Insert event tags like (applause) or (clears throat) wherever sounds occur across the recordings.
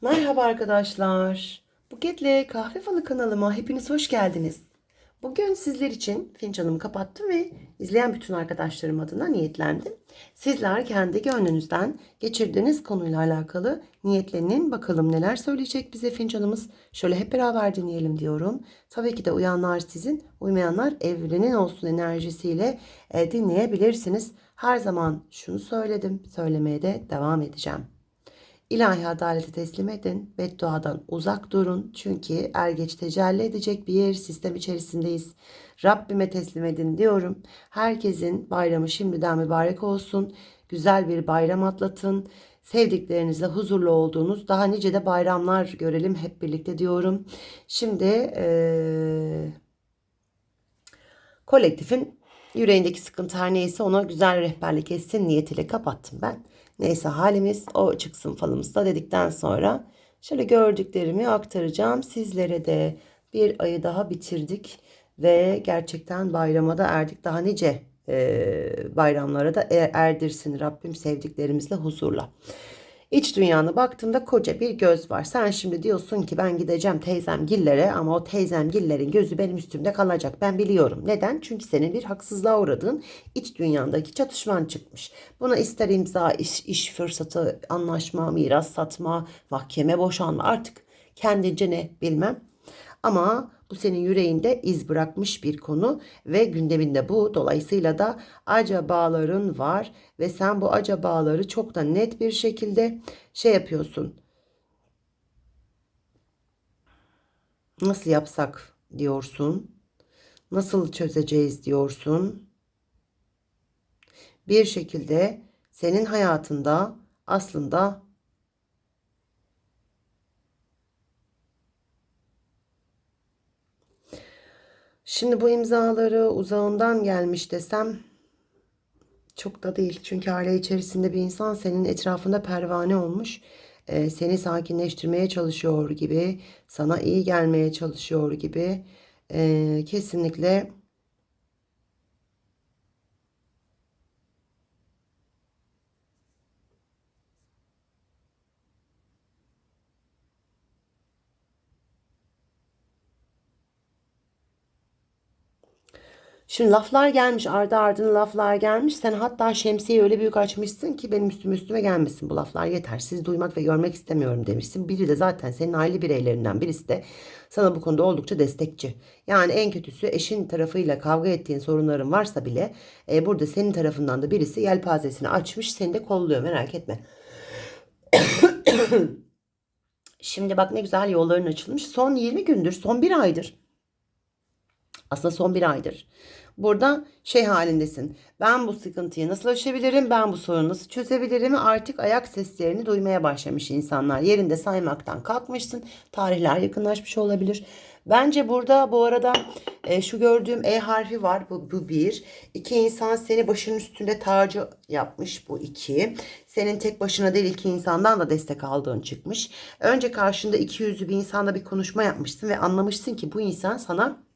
Merhaba arkadaşlar. Buketle Kahve Falı kanalıma hepiniz hoş geldiniz. Bugün sizler için fincanımı kapattım ve izleyen bütün arkadaşlarım adına niyetlendim. Sizler kendi gönlünüzden geçirdiğiniz konuyla alakalı niyetlenin bakalım neler söyleyecek bize fincanımız. Şöyle hep beraber dinleyelim diyorum. Tabii ki de uyanlar sizin, uymayanlar evrenin olsun enerjisiyle e, dinleyebilirsiniz. Her zaman şunu söyledim, söylemeye de devam edeceğim. İlahi adaleti teslim edin. Bedduadan uzak durun. Çünkü er geç tecelli edecek bir sistem içerisindeyiz. Rabbime teslim edin diyorum. Herkesin bayramı şimdiden mübarek olsun. Güzel bir bayram atlatın. Sevdiklerinizle huzurlu olduğunuz daha nice de bayramlar görelim hep birlikte diyorum. Şimdi eee, kolektifin yüreğindeki sıkıntı her neyse ona güzel rehberlik etsin niyetiyle kapattım ben. Neyse halimiz o çıksın falımızda dedikten sonra şöyle gördüklerimi aktaracağım. Sizlere de bir ayı daha bitirdik ve gerçekten bayrama da erdik. Daha nice e, bayramlara da e- erdirsin Rabbim sevdiklerimizle huzurla. İç dünyana baktığımda koca bir göz var. Sen şimdi diyorsun ki ben gideceğim teyzem gillere ama o teyzem gillerin gözü benim üstümde kalacak. Ben biliyorum. Neden? Çünkü senin bir haksızlığa uğradığın iç dünyandaki çatışman çıkmış. Buna ister imza, iş, iş fırsatı, anlaşma, miras satma, mahkeme boşanma artık kendince ne bilmem. Ama bu senin yüreğinde iz bırakmış bir konu ve gündeminde bu. Dolayısıyla da acabaların var ve sen bu acabaları çok da net bir şekilde şey yapıyorsun. Nasıl yapsak diyorsun. Nasıl çözeceğiz diyorsun. Bir şekilde senin hayatında aslında Şimdi bu imzaları uzağından gelmiş desem çok da değil. Çünkü aile içerisinde bir insan senin etrafında pervane olmuş. Ee, seni sakinleştirmeye çalışıyor gibi, sana iyi gelmeye çalışıyor gibi. Ee, kesinlikle Şimdi laflar gelmiş ardı ardına laflar gelmiş. Sen hatta şemsiyeyi öyle büyük açmışsın ki benim üstüme üstüme gelmesin bu laflar yeter. Siz duymak ve görmek istemiyorum demişsin. Biri de zaten senin aile bireylerinden birisi de sana bu konuda oldukça destekçi. Yani en kötüsü eşin tarafıyla kavga ettiğin sorunların varsa bile e, burada senin tarafından da birisi yelpazesini açmış seni de kolluyor merak etme. (coughs) Şimdi bak ne güzel yolların açılmış. Son 20 gündür, son bir aydır aslında son bir aydır. Burada şey halindesin. Ben bu sıkıntıyı nasıl aşabilirim? Ben bu sorunu nasıl çözebilirim? Artık ayak seslerini duymaya başlamış insanlar. Yerinde saymaktan kalkmışsın. Tarihler yakınlaşmış olabilir. Bence burada bu arada e, şu gördüğüm E harfi var. Bu, bu bir. İki insan seni başının üstünde tacı yapmış. Bu iki. Senin tek başına değil iki insandan da destek aldığın çıkmış. Önce karşında iki yüzlü bir insanla bir konuşma yapmışsın ve anlamışsın ki bu insan sana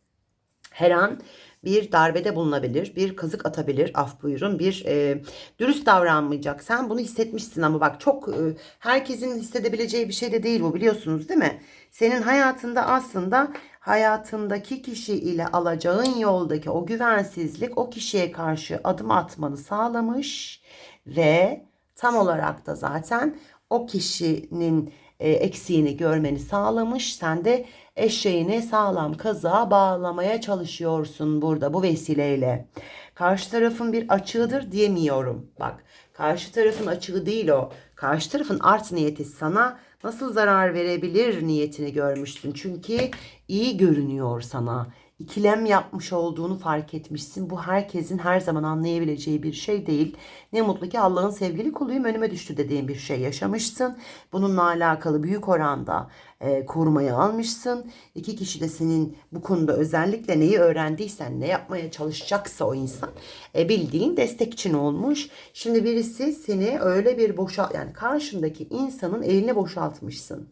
her an bir darbede bulunabilir, bir kazık atabilir, af buyurun, bir e, dürüst davranmayacak. Sen bunu hissetmişsin ama bak çok e, herkesin hissedebileceği bir şey de değil bu biliyorsunuz değil mi? Senin hayatında aslında hayatındaki kişi ile alacağın yoldaki o güvensizlik o kişiye karşı adım atmanı sağlamış ve tam olarak da zaten o kişinin e, eksiğini görmeni sağlamış. Sen de eşeğini sağlam kazığa bağlamaya çalışıyorsun burada bu vesileyle. Karşı tarafın bir açığıdır diyemiyorum. Bak karşı tarafın açığı değil o. Karşı tarafın art niyeti sana nasıl zarar verebilir niyetini görmüşsün. Çünkü iyi görünüyor sana ikilem yapmış olduğunu fark etmişsin. Bu herkesin her zaman anlayabileceği bir şey değil. Ne mutlu ki Allah'ın sevgili kuluyum önüme düştü dediğin bir şey yaşamışsın. Bununla alakalı büyük oranda e, korumayı almışsın. İki kişi de senin bu konuda özellikle neyi öğrendiysen, ne yapmaya çalışacaksa o insan e, bildiğin destekçin olmuş. Şimdi birisi seni öyle bir boşalt yani karşındaki insanın elini boşaltmışsın.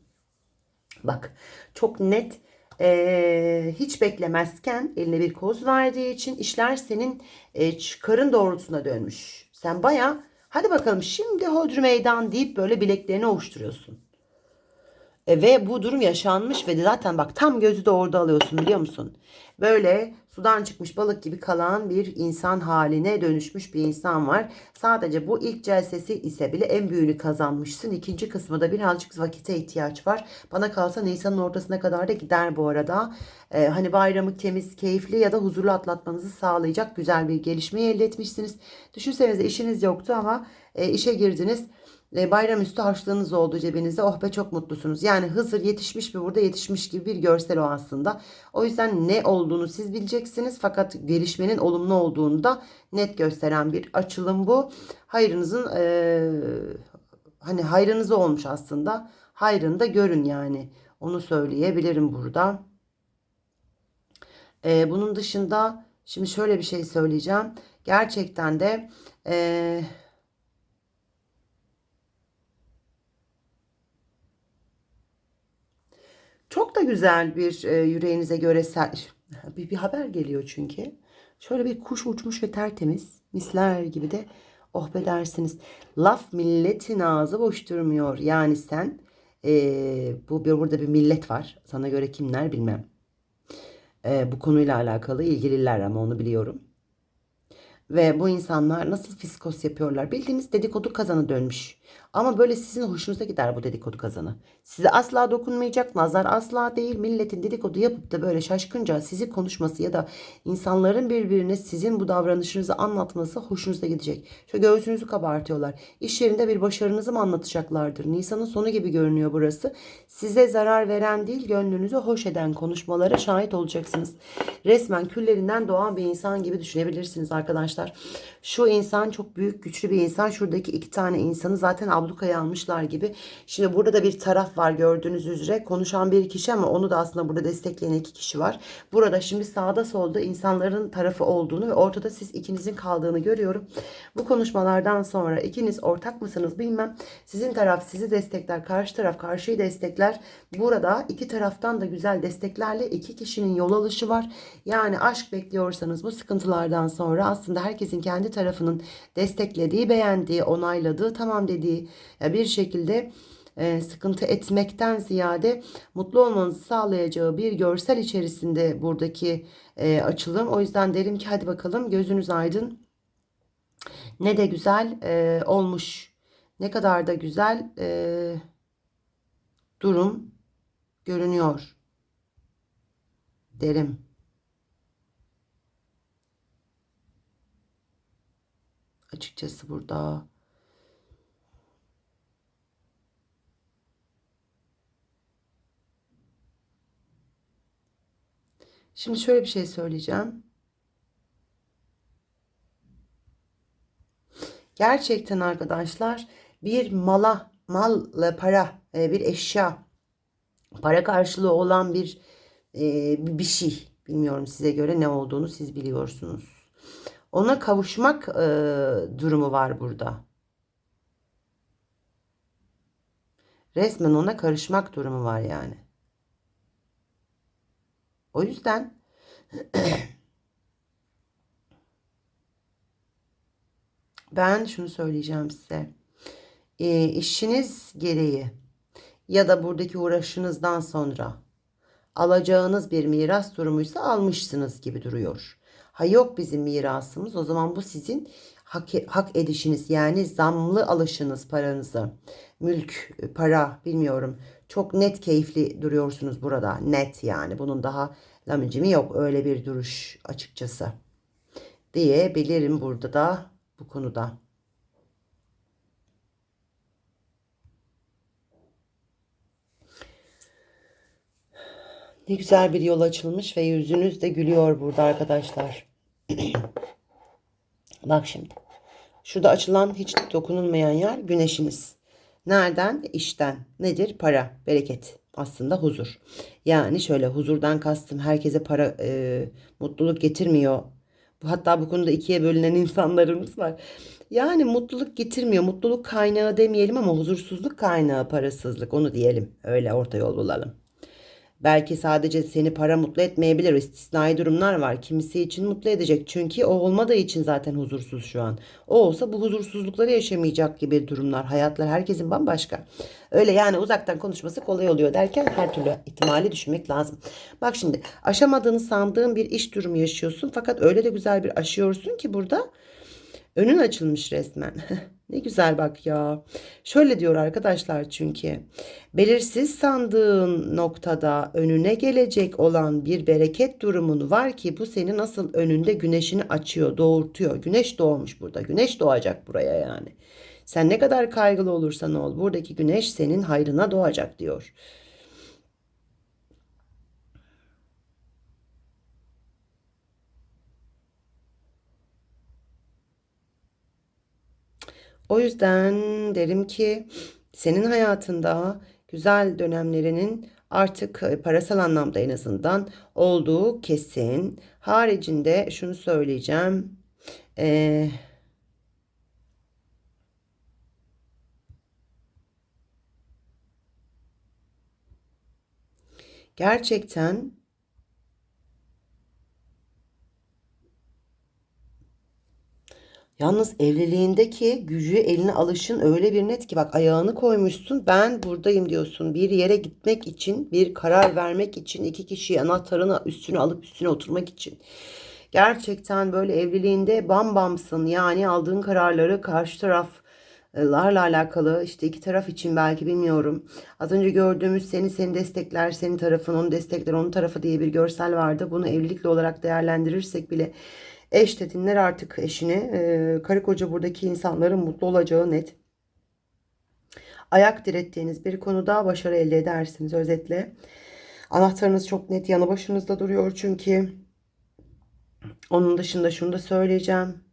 Bak çok net e, hiç beklemezken eline bir koz verdiği için işler senin e, çıkarın doğrultusuna dönmüş. Sen baya hadi bakalım şimdi hodri meydan deyip böyle bileklerini ovuşturuyorsun. E, ve bu durum yaşanmış ve de zaten bak tam gözü de orada alıyorsun biliyor musun? Böyle sudan çıkmış balık gibi kalan bir insan haline dönüşmüş bir insan var. Sadece bu ilk celsesi ise bile en büyüğünü kazanmışsın. İkinci kısmı da birazcık vakite ihtiyaç var. Bana kalsa Nisan'ın ortasına kadar da gider bu arada. Ee, hani bayramı temiz, keyifli ya da huzurlu atlatmanızı sağlayacak güzel bir gelişmeyi elde etmişsiniz. Düşünsenize işiniz yoktu ama e, işe girdiniz. E, bayramüstü harçlığınız oldu cebinizde. Oh be çok mutlusunuz. Yani Hızır yetişmiş mi burada yetişmiş gibi bir görsel o aslında. O yüzden ne olduğunu siz bileceksiniz. Fakat gelişmenin olumlu olduğunu da net gösteren bir açılım bu. Hayrınızın e, hani hayrınıza olmuş aslında. Hayrını da görün yani. Onu söyleyebilirim burada. E, bunun dışında şimdi şöyle bir şey söyleyeceğim. Gerçekten de eee Çok da güzel bir e, yüreğinize göre bir, bir haber geliyor çünkü. Şöyle bir kuş uçmuş ve tertemiz. Misler gibi de oh be dersiniz. Laf milletin ağzı boş durmuyor. Yani sen e, bu burada bir millet var. Sana göre kimler bilmem. E, bu konuyla alakalı ilgililer ama onu biliyorum. Ve bu insanlar nasıl fiskos yapıyorlar? Bildiğiniz dedikodu kazanı dönmüş. Ama böyle sizin hoşunuza gider bu dedikodu kazanı. Size asla dokunmayacak, nazar asla değil. Milletin dedikodu yapıp da böyle şaşkınca sizi konuşması ya da insanların birbirine sizin bu davranışınızı anlatması hoşunuza gidecek. Şu göğsünüzü kabartıyorlar. İş yerinde bir başarınızı mı anlatacaklardır? Nisan'ın sonu gibi görünüyor burası. Size zarar veren değil, gönlünüzü hoş eden konuşmalara şahit olacaksınız. Resmen küllerinden doğan bir insan gibi düşünebilirsiniz arkadaşlar. Şu insan çok büyük, güçlü bir insan. Şuradaki iki tane insanı zaten ablukaya almışlar gibi. Şimdi burada da bir taraf var gördüğünüz üzere. Konuşan bir kişi ama onu da aslında burada destekleyen iki kişi var. Burada şimdi sağda solda insanların tarafı olduğunu ve ortada siz ikinizin kaldığını görüyorum. Bu konuşmalardan sonra ikiniz ortak mısınız bilmem. Sizin taraf sizi destekler, karşı taraf karşıyı destekler. Burada iki taraftan da güzel desteklerle iki kişinin yol alışı var. Yani aşk bekliyorsanız bu sıkıntılardan sonra aslında herkesin kendi tarafının desteklediği, beğendiği, onayladığı, tamam dediği ya bir şekilde e, sıkıntı etmekten ziyade mutlu olmanızı sağlayacağı bir görsel içerisinde buradaki e, açılım. O yüzden derim ki hadi bakalım gözünüz aydın. Ne de güzel e, olmuş. Ne kadar da güzel e, durum görünüyor derim. Açıkçası burada Şimdi şöyle bir şey söyleyeceğim. Gerçekten arkadaşlar bir mala, mal para, e, bir eşya, para karşılığı olan bir e, bir şey. Bilmiyorum size göre ne olduğunu siz biliyorsunuz. Ona kavuşmak e, durumu var burada. Resmen ona karışmak durumu var yani. O yüzden (clears throat) ben şunu söyleyeceğim size. E, işiniz gereği ya da buradaki uğraşınızdan sonra alacağınız bir miras durumuysa almışsınız gibi duruyor. Ha yok bizim mirasımız o zaman bu sizin hak, hak edişiniz yani zamlı alışınız paranızı. Mülk, para bilmiyorum. Çok net keyifli duruyorsunuz burada. Net yani bunun daha lamıcımı yok öyle bir duruş açıkçası. Diyebilirim burada da bu konuda. Ne güzel bir yol açılmış ve yüzünüz de gülüyor burada arkadaşlar. (clears throat) Bak şimdi. Şurada açılan hiç dokunulmayan yer güneşiniz. Nereden? İşten. Nedir? Para, bereket. Aslında huzur. Yani şöyle huzurdan kastım herkese para, e, mutluluk getirmiyor. Hatta bu konuda ikiye bölünen (laughs) insanlarımız var. Yani mutluluk getirmiyor. Mutluluk kaynağı demeyelim ama huzursuzluk kaynağı parasızlık. Onu diyelim. Öyle orta yol bulalım. Belki sadece seni para mutlu etmeyebilir. İstisnai durumlar var. Kimisi için mutlu edecek. Çünkü o olmadığı için zaten huzursuz şu an. O olsa bu huzursuzlukları yaşamayacak gibi durumlar. Hayatlar herkesin bambaşka. Öyle yani uzaktan konuşması kolay oluyor derken her türlü ihtimali düşünmek lazım. Bak şimdi aşamadığını sandığın bir iş durumu yaşıyorsun. Fakat öyle de güzel bir aşıyorsun ki burada önün açılmış resmen. (laughs) Ne güzel bak ya. Şöyle diyor arkadaşlar çünkü belirsiz sandığın noktada önüne gelecek olan bir bereket durumun var ki bu seni nasıl önünde güneşini açıyor, doğurtuyor. Güneş doğmuş burada. Güneş doğacak buraya yani. Sen ne kadar kaygılı olursan ol buradaki güneş senin hayrına doğacak diyor. O yüzden derim ki senin hayatında güzel dönemlerinin artık e, parasal anlamda en azından olduğu kesin. Haricinde şunu söyleyeceğim. Ee, gerçekten Yalnız evliliğindeki gücü eline alışın öyle bir net ki bak ayağını koymuşsun ben buradayım diyorsun. Bir yere gitmek için bir karar vermek için iki kişiyi anahtarını üstüne alıp üstüne oturmak için. Gerçekten böyle evliliğinde bam bamsın yani aldığın kararları karşı taraflarla alakalı işte iki taraf için belki bilmiyorum. Az önce gördüğümüz seni seni destekler, senin tarafın onu destekler, onun tarafı diye bir görsel vardı. Bunu evlilikle olarak değerlendirirsek bile Eş de dinler artık eşini. E, karı koca buradaki insanların mutlu olacağı net. Ayak direttiğiniz bir konuda başarı elde edersiniz özetle. Anahtarınız çok net yanı başınızda duruyor çünkü. Onun dışında şunu da söyleyeceğim.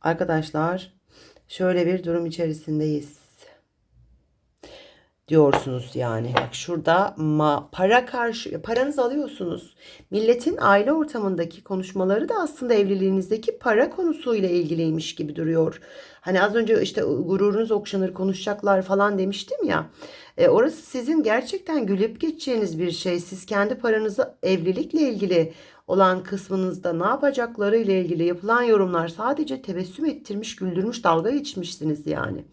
Arkadaşlar şöyle bir durum içerisindeyiz diyorsunuz yani. Bak şurada ma, para karşı paranızı alıyorsunuz. Milletin aile ortamındaki konuşmaları da aslında evliliğinizdeki para konusuyla ilgiliymiş gibi duruyor. Hani az önce işte gururunuz okşanır konuşacaklar falan demiştim ya. E, orası sizin gerçekten gülüp geçeceğiniz bir şey. Siz kendi paranızı evlilikle ilgili olan kısmınızda ne yapacakları ile ilgili yapılan yorumlar sadece tebessüm ettirmiş, güldürmüş, dalga geçmişsiniz yani.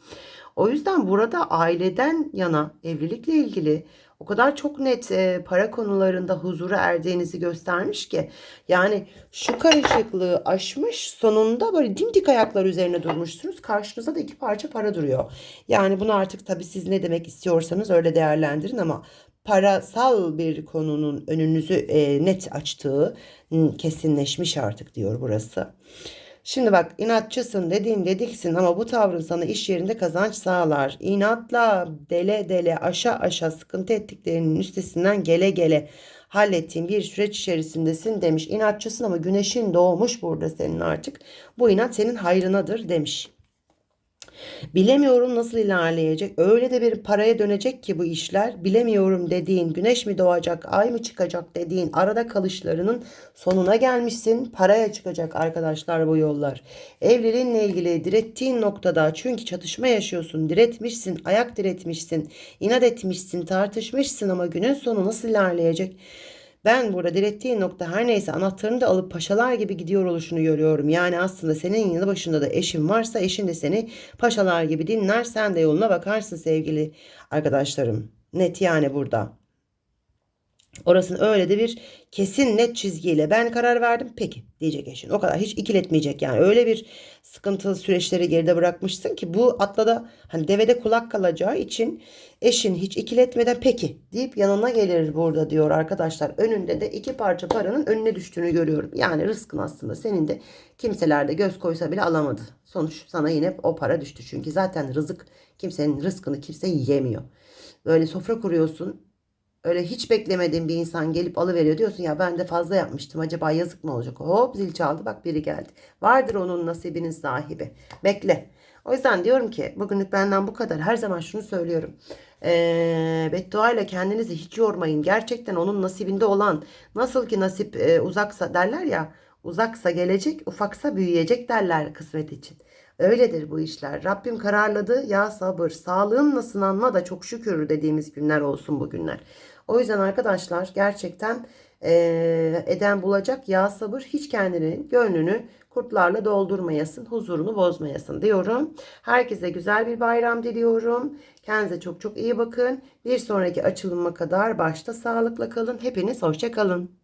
O yüzden burada aileden yana evlilikle ilgili o kadar çok net e, para konularında huzura erdiğinizi göstermiş ki yani şu karışıklığı aşmış sonunda böyle dimdik ayaklar üzerine durmuşsunuz. Karşınıza da iki parça para duruyor. Yani bunu artık tabii siz ne demek istiyorsanız öyle değerlendirin ama parasal bir konunun önünüzü e, net açtığı kesinleşmiş artık diyor burası. Şimdi bak inatçısın dediğin dediksin ama bu tavrın sana iş yerinde kazanç sağlar. İnatla dele dele aşa aşa sıkıntı ettiklerinin üstesinden gele gele hallettiğin bir süreç içerisindesin demiş. İnatçısın ama güneşin doğmuş burada senin artık. Bu inat senin hayrınadır demiş. Bilemiyorum nasıl ilerleyecek. Öyle de bir paraya dönecek ki bu işler. Bilemiyorum dediğin güneş mi doğacak, ay mı çıkacak dediğin arada kalışlarının sonuna gelmişsin. Paraya çıkacak arkadaşlar bu yollar. Evliliğinle ilgili direttiğin noktada çünkü çatışma yaşıyorsun. Diretmişsin, ayak diretmişsin, inat etmişsin, tartışmışsın ama günün sonu nasıl ilerleyecek? Ben burada direttiğin nokta her neyse anahtarını da alıp paşalar gibi gidiyor oluşunu görüyorum. Yani aslında senin yanı başında da eşin varsa eşin de seni paşalar gibi dinler. Sen de yoluna bakarsın sevgili arkadaşlarım. Net yani burada. Orasını öyle de bir kesin net çizgiyle ben karar verdim peki diyecek eşin. O kadar hiç ikiletmeyecek yani öyle bir sıkıntılı süreçleri geride bırakmışsın ki bu atla da hani devede kulak kalacağı için eşin hiç ikiletmeden peki deyip yanına gelir burada diyor arkadaşlar. Önünde de iki parça paranın önüne düştüğünü görüyorum. Yani rızkın aslında senin de kimselerde göz koysa bile alamadı. Sonuç sana yine o para düştü çünkü zaten rızık kimsenin rızkını kimse yiyemiyor. Böyle sofra kuruyorsun öyle hiç beklemediğin bir insan gelip alıveriyor diyorsun ya ben de fazla yapmıştım acaba yazık mı olacak? Hop zil çaldı bak biri geldi. Vardır onun nasibinin sahibi. Bekle. O yüzden diyorum ki bugünlük benden bu kadar. Her zaman şunu söylüyorum. Ee, beddua ile kendinizi hiç yormayın. Gerçekten onun nasibinde olan nasıl ki nasip e, uzaksa derler ya uzaksa gelecek ufaksa büyüyecek derler kısmet için. Öyledir bu işler. Rabbim kararladı ya sabır. Sağlığınla sınanma da çok şükür dediğimiz günler olsun bu günler. O yüzden arkadaşlar gerçekten eee, eden bulacak ya sabır hiç kendini gönlünü kurtlarla doldurmayasın, huzurunu bozmayasın diyorum. Herkese güzel bir bayram diliyorum. Kendinize çok çok iyi bakın. Bir sonraki açılıma kadar başta sağlıkla kalın. Hepiniz hoşça kalın.